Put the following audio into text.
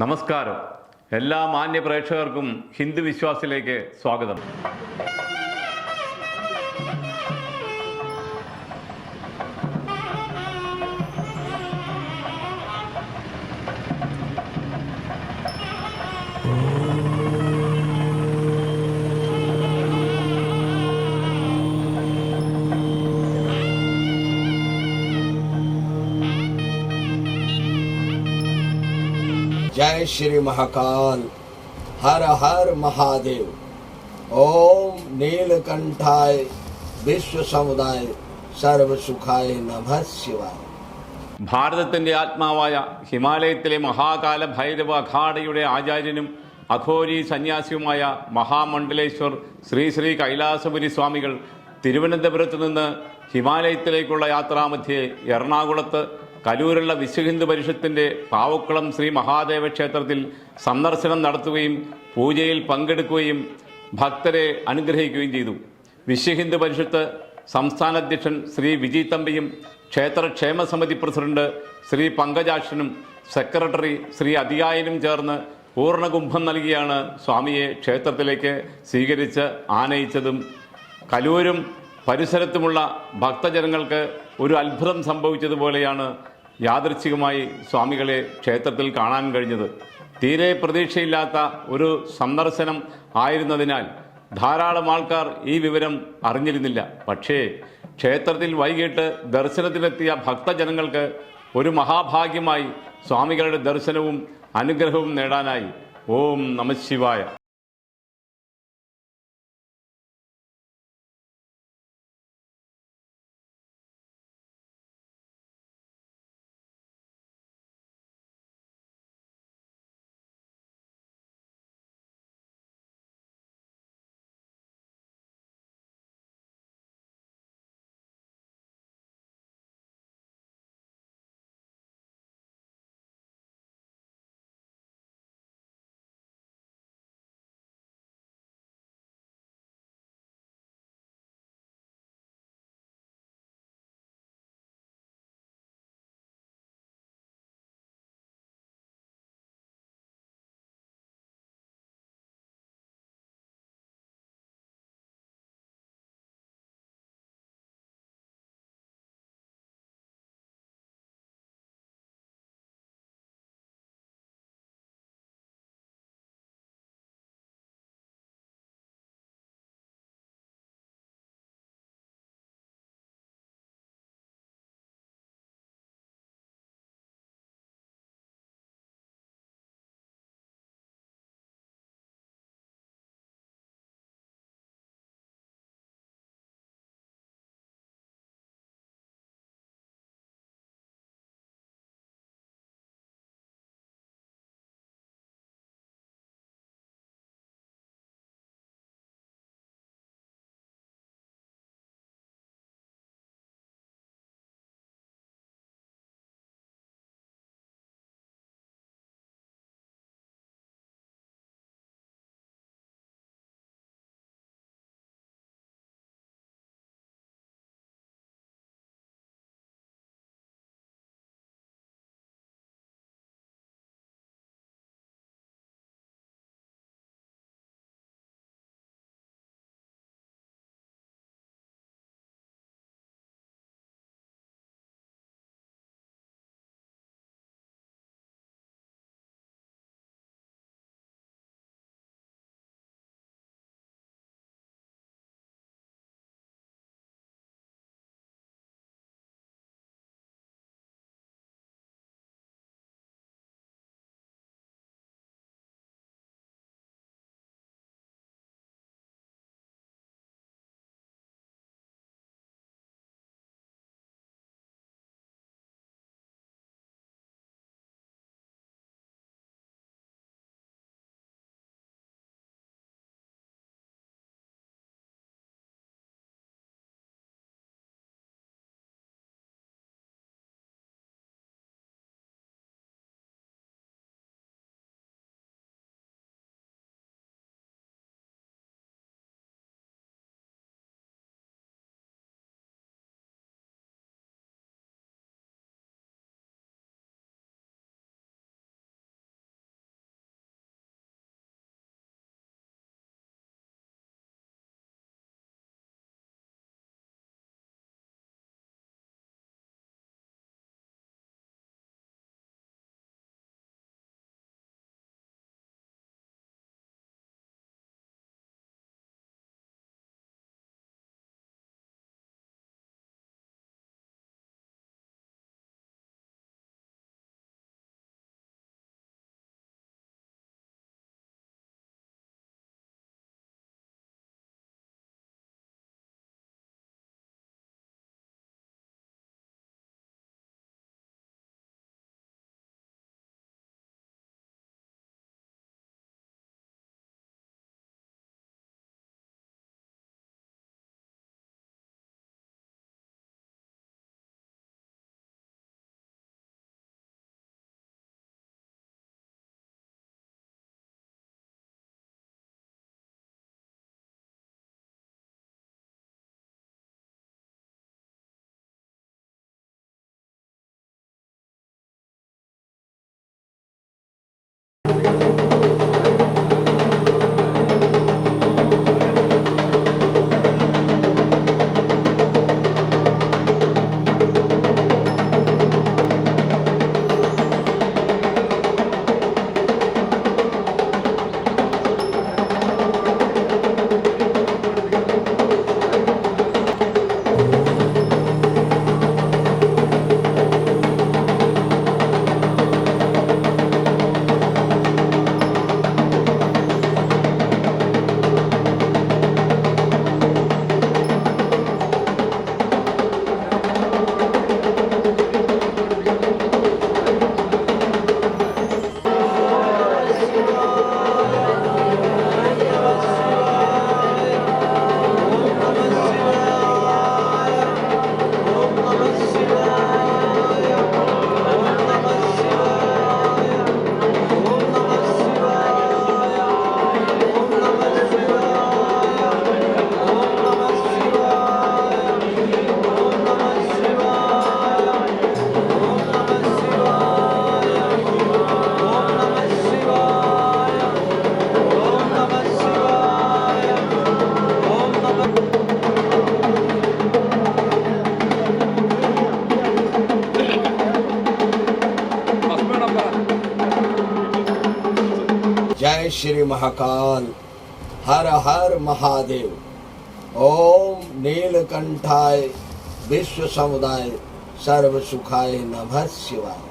നമസ്കാരം. എല്ലാ മാന്യ പ്രേക്ഷകർക്കും ഹിന്ദു വിശ്വാസിലേക്ക് സ്വാഗതം. जय श्री महाकाल हर हर महादेव ओम नीलकंठाय विश्व समुदाय सर्व सुखाय नमः शिवाय ഭാരതത്തിന്റെ ആത്മാവായ ഹിമാലയത്തിലെ മഹാകാല ഭൈരവ അഖാഡയുടെ ആചാര്യനും അഘോരി സന്യാസിയുമായ മഹാമണ്ഡലേശ്വർ ശ്രീ ശ്രീ കൈലാസപുരി സ്വാമികൾ തിരുവനന്തപുരത്ത് നിന്ന് ഹിമാലയത്തിലേക്കുള്ള യാത്രാമധ്യേ എറണാകുളത്ത് കലൂരുള്ള വിശ്വഹിന്ദു പരിഷത്തിന്റെ പാവക്കുളം ശ്രീ മഹാദേവ ക്ഷേത്രത്തിൽ സന്ദർശനം നടത്തുകയും പൂജയിൽ പങ്കെടുക്കുകയും ഭക്തരെ അനുഗ്രഹിക്കുകയും ചെയ്തു. വിശ്വഹിന്ദു പരിഷത്ത് സംസ്ഥാന അധ്യക്ഷൻ ശ്രീ വിജയ് തമ്പിയും ക്ഷേത്ര ക്ഷേമ സമിതി പ്രസിഡന്റ് ശ്രീ പങ്കജാക്ഷനും സെക്രട്ടറി ശ്രീ അതിയായനും ചേർന്ന് പൂർണകുംഭം നൽകിയാണ് സ്വാമിയെ ക്ഷേത്രത്തിലേക്ക് സ്വീകരിച്ച് ആനയിച്ചതും. കലൂരും പരിസരത്തുമുള്ള ഭക്തജനങ്ങൾക്ക് ഒരു അത്ഭുതം സംഭവിച്ചതുപോലെയാണ് യാദൃച്ഛികമായി സ്വാമികളെ ക്ഷേത്രത്തിൽ കാണാൻ കഴിഞ്ഞത്. തീരെ പ്രതീക്ഷയില്ലാത്ത ഒരു സന്ദർശനം ആയിരുന്നതിനാൽ ധാരാളം ആൾക്കാർ ഈ വിവരം അറിഞ്ഞിരുന്നില്ല. പക്ഷേ ക്ഷേത്രത്തിൽ വൈകിട്ട് ദർശനത്തിനെത്തിയ ഭക്തജനങ്ങൾക്ക് ഒരു മഹാഭാഗ്യമായി സ്വാമികളുടെ ദർശനവും അനുഗ്രഹവും നേടാനായി. ഓം നമശിവായ जय श्री महाकाल। हर हर महादेव। ओम नीलकंठाय विश्व समुदाय सर्व सुखाय नभ शिवाय।